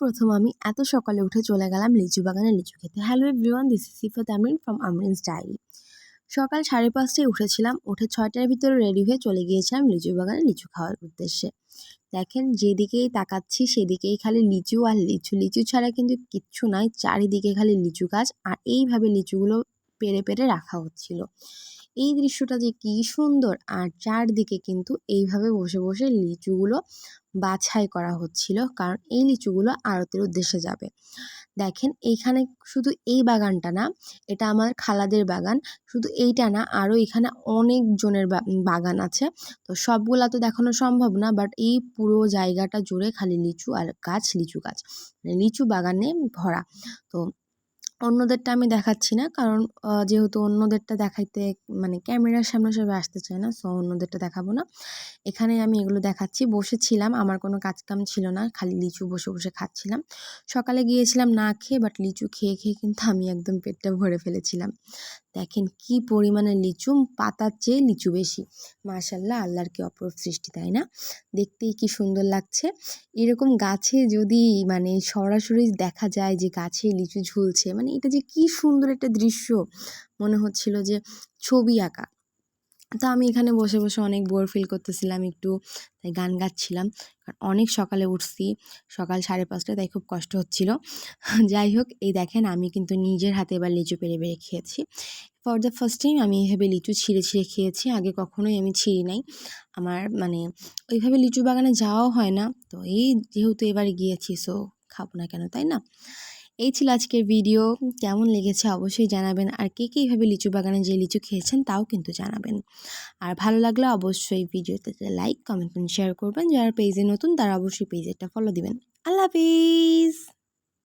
প্রথম আমি এত সকালে উঠে চলে গেলাম লিচু বাগানে লিচু খেতে। Hello everyone this is Sifat Amrin from Amrin's diary সকাল সাড়ে পাঁচটায় উঠেছিলাম, উঠে ছয়টার ভিতরে রেডি হয়ে চলে গিয়েছিলাম লিচু বাগানে লিচু খাওয়ার উদ্দেশ্যে। দেখেন, যেদিকেই তাকাচ্ছি সেদিকেই খালি লিচু আর লিচু। লিচু ছাড়া কিন্তু কিচ্ছু নাই, চারিদিকে খালি লিচু গাছ আর এইভাবে লিচুগুলো পেরে পেরে রাখা হচ্ছিল। এই দৃশ্যটা যে কী সুন্দর! আর চারদিকে কিন্তু এইভাবে বসে বসে লিচুগুলো বাছাই করা হচ্ছিল, কারণ এই লিচুগুলো আড়তের উদ্দেশ্যে যাবে। দেখেন, এইখানে শুধু এই বাগানটা না, এটা আমার খালাদের বাগান। শুধু এইটা না, আরও এখানে অনেক জনের বাগান আছে। তো সবগুলা তো দেখানো সম্ভব না, বাট এই পুরো জায়গাটা জুড়ে খালি লিচু আর গাছ, লিচু গাছ। মানে লিচু বাগানে ভরা। তো অন্যদেরটা আমি দেখাচ্ছি না। কারণ যেহেতু অন্যদেরটা দেখাইতে মানে ক্যামেরার সামনে সবাই আসতে চায় না, সো অন্যদেরটা দেখাবো না। এখানে আমি এগুলো দেখাচ্ছি। বসেছিলাম, আমার কোনো কাজ কাম ছিল না, খালি লিচু বসে বসে খাচ্ছিলাম। সকালে গিয়েছিলাম না খেয়ে বাট লিচু খেয়ে খেয়ে কিন্তু আমি একদম পেটটা ভরে ফেলেছিলাম। দেখেন কি পরিমাণে লিচু, পাতার চেয়ে লিচু বেশি। মাশাল্লাহ আল্লাহর কি অপরূপ সৃষ্টি, তাই না? দেখতেই কি সুন্দর লাগছে। এরকম গাছে যদি মানে সরাসরি দেখা যায় যে গাছে লিচু ঝুলছে মানে এটা যে কি সুন্দর একটা দৃশ্য মনে হচ্ছিল যে ছবি আঁকা। তো আমি এখানে বসে বসে অনেক বোর ফিল করতেছিলাম একটু, তাই গান গাচ্ছিলাম। কারণ অনেক সকালে উঠছি, সকাল সাড়ে পাঁচটায়, তাই খুব কষ্ট হচ্ছিল। যাই হোক, এই দেখেন আমি কিন্তু নিজের হাতে এবার লিচু পেরে বেড়ে খেয়েছি। ফর দ্য ফার্স্ট টাইম আমি এভাবে লিচু ছিঁড়ে ছিঁড়ে খেয়েছি, আগে কখনোই আমি ছিঁড়ি নাই। আমার মানে ওইভাবে লিচু বাগানে যাওয়াও হয় না। তো এই যেহেতু এবার গিয়েছি সো খাব না কেন, তাই না? এই ছিল আজকের ভিডিও কেমন লেগেছে অবশ্যই জানাবেন। আর কে কে এইভাবে লিচু বাগানে যে লিচু খেয়েছেন তাও কিন্তু জানাবেন। আর ভালো লাগলে অবশ্যই ভিডিওতে লাইক কমেন্ট শেয়ার করবেন। যারা পেজে নতুন তারা অবশ্যই পেজেরটা ফলো দিবেন। আল্লাহ হাফিজ!